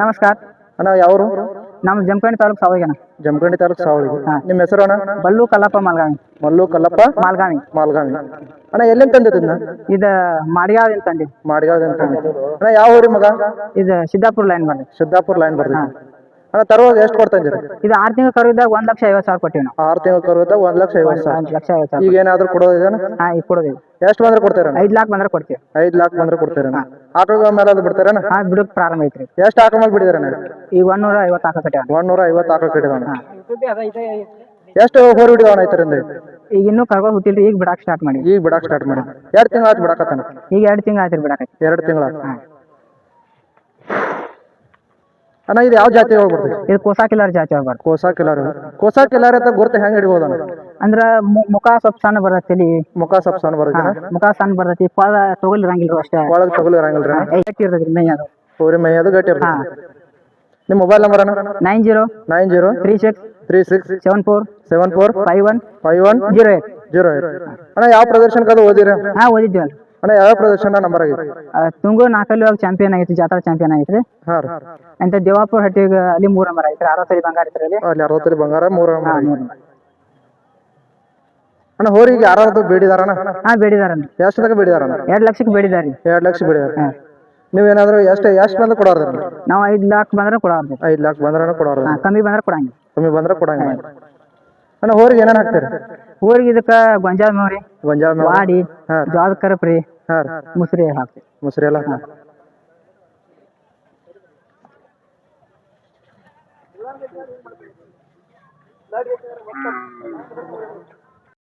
ನಮಸ್ಕಾರ. ಅಣ್ಣ ಯಾವರು? ನಮ್ಮ ಜಮಖಂಡಿ ತಾಲೂಕು ಸಾವಳಿಗೆ ಜಮಖಂಡಿ ತಾಲೂಕು ಸಾವಳಿಗೆ ನಿಮ್ಮ ಹೆಸರು ಅಣ್ಣ? ಬಲ್ಲು ಕಲ್ಲಪ್ಪ ಮಾಲ್ಗಾಣಿ ಮಲ್ಲು ಕಲ್ಲಪ್ಪ ಮಾಲ್ಗಾಣಿ ಮಾಲ್ಗಾಣಿ ಅಣ್ಣ ಎಲ್ಲಿಂದ ತಂದಿದ್ದನ್ನ ಇದ ಮಾಡಿಗಾವ್ ಅಂತಂದಿ ಮಾಡಿಗಾವ್ ಅಂತ ಅಣ್ಣ ಯಾವ ಊರಿ ಮಗ? ಇದ ಸಿದ್ದಾಪುರ ಲೈನ್ ಬರ್ರಿ ಸಿದ್ದಾಪುರ ಲೈನ್ ಬರ್ತೈತಿ ಅಣ್ಣ ತರುವಾಗ ಎಷ್ಟು ಇದು ಆರು ತಿಂಗಳ ಕರುವಿದ್ದಾಗ ಒಂದ್ ಲಕ್ಷ ಐವತ್ತು ಸಾವಿರ ಕೊಟ್ಟಿವಿ ನಾವು. ಆರು ತಿಂಗಳು ಒಂದ್ ಲಕ್ಷ ಐವತ್ತು ಸಾವಿರ. ಒಂದ್ ಲಕ್ಷ ಐವತ್ತು ಸಾವಿರ ಈಗ ಏನಾದ್ರು ಕೊಡೋದಿದೇನ ಹಾ ಈಗ ಕೊಡೋದು ಎಷ್ಟು ಬಂದ್ರೆ ಕೊಡ್ತೀರ ಐದ್ ಲಾಕ್ ಬಂದ್ರೆ ಕೊಡ್ತೀವಿ. ಐದ್ ಲಾಕ್ ಬಂದ್ರೆ ಕೊಡ್ತೀರ ಮೇಲೆ ಅದು ಹಾ ಬಿಡಕ್ ಪ್ರಾರಂಭ ಐತ್ರಿ. ಎಷ್ಟು ಮೇಲೆ ಈಗ ಐವತ್ತು ಹಾಕ ಐವತ್ತು ಎಷ್ಟು ಹೋರ್ ಐತರಿಂದ ಈಗ ಇನ್ನೂ ಕರ್ಕೊಂಡು ಹುಟ್ಟಿಲ್ರಿ ಈಗ ಬಿಡಾಕ್ ಸ್ಟಾರ್ಟ್ ಮಾಡಿ ಈಗ ಬಿಡಾಕ್ ಸ್ಟಾರ್ಟ್ ಮಾಡಿ ಎರಡು ತಿಂಗಳು ಆಯ್ತು ಬಿಡಾಕತ್ತಾನ ಈಗ ಎರಡು ತಿಂಗಳು ಆಯ್ತು ಬಿಡಾಕ ಎರಡು ತಿಂಗಳ ಅಣ್ಣ ಇದು ಯಾವ ಜಾತಿ ಒಳಗೆ ಬರ್ತೈತಿ ಇದು ಕೋಸಾ ಕಿಲ್ಲರ್ ಜಾತಿ ಹೋಗ್ಬಾರ್ದು ಕೋಸಾ ಕಿಲಾರ್ ಕೋಸಾ ಕಿಲಾರ್ ಅಂತ ಗುರ್ತು ಹೆಂಗ್ ಹಿಡಿಬೋದಣ್ಣ ಅಂದ್ರ ಮುಖ ಸ್ವಲ್ಪ ಸಣ್ಣ ಬರ್ತೈತಿ ಮುಖ ಸ್ವಲ್ಪ ಸಣ್ಣ ಬರ್ತೈತಿ ಮುಖ ಸಣ್ಣ ಬರ್ತೈತಿ. ಪಾದ ತೊಗಲಿರಂಗಿಲ್ಲ ಅಷ್ಟೇ. ಒಳಗೆ ತಗೊಳ್ಳಿ ಇರಂಗಿಲ್ರಿ ಗಟ್ಟಿ ಇರ್ತೈತಿ ಮೈ ಅದು. ಮೈ ಅದು ಗಟ್ಟಿ ಇರ್ತೈತಿ ನಿಮ್ಮ ಮೊಬೈಲ್ ನಂಬರ್ ಅಣ್ಣ? Nine zero nine zero three six three six seven four seven four five one five one zero eight. Zero eight. ಅಣ್ಣ ಯಾವ ಪ್ರದರ್ಶನಕ್ಕೆ ಅದು ಓದಿರ? ಹಾ ಓದಿದ್ವಲ್ಲ ಅಣ್ಣ ಯಾವ ಪ್ರದರ್ಶನ ನಂಬರ್ ಆಗೈತಿ ತುಂಗು ನಾಲ್ಕಲ್ಲಿ ಹೋಗಿ ಚಾಂಪಿಯನ್ ಆಗೈತಿ ಜಾತ್ರಾ ಚಾಂಪಿಯನ್ ಆಗೈತ್ರಿ ಹಾಂ ರೀ. ಅಂತ ದೇವಾಪುರ ಹಟ್ಟಿಗೆ ಅಲ್ಲಿ ಮೂರ್ ನಂಬರ್ ಐತ್ರಿ ಅರವತ್ತೈದು ಬಂಗಾರ ಐತ್ರಿ ಅಲ್ಲಿ. ಅಲ್ಲಿ ಅರವತ್ತಲ್ಲಿ ಬಂಗಾರ ಮೂರ ಅಣ್ಣ ಹೋರಿಗೆ ಯಾರು ಬೇಡಿದಾರಣ್ಣ ಹಾ ಬೇಡಿದಾರನ್ರಿ ಎಷ್ಟು ತನಕ ಬೇಡಿದಾರಣ್ಣ ಎರಡ್ ಲಕ್ಷಕ್ಕೆ ಬೇಡಿದಾರಿ ಎರಡ್ ಲಕ್ಷ ಬೇಡಿದಾರ. ನೀವೇನಾದ್ರು ಎಷ್ಟು ಎಷ್ಟು ಬಂದ್ರೆ ಕೊಡೋರ್ ನಾವು ಐದ್ ಲಾಕ್ ಬಂದ್ರೆ ಕೊಡೋರ್ ಐದ್ ಲಕ್ಷ ಬಂದ್ರೆ ಕೊಡೋರ್ ಕಮ್ಮಿ ಬಂದ್ರೆ ಕೊಡಂಗಿಲ್ಲ. ಕಮ್ಮಿ ಬಂದ್ರೆ ಕೊಡಂಗಿಲ್ಲ. ಅಣ್ಣ ಹೋರಿಗೆ ಏನೇನು ಹಾಕ್ತೀರಿ? ಊರಿಗೆ ಇದಕ್ಕ ಗೊಂಜಾಳ ಮೇವ್ರಿ ಗೊಂಜಾಳ ಮೇವ್ ವಾಡಿ ಹಾ. ಜೋಳದ ಕರಪ್ರಿ ಹಾಂ ರೀ. ಮುಸ್ರಿ ಎಲ್ಲ ಮೊಸರು ಎಲ್ಲ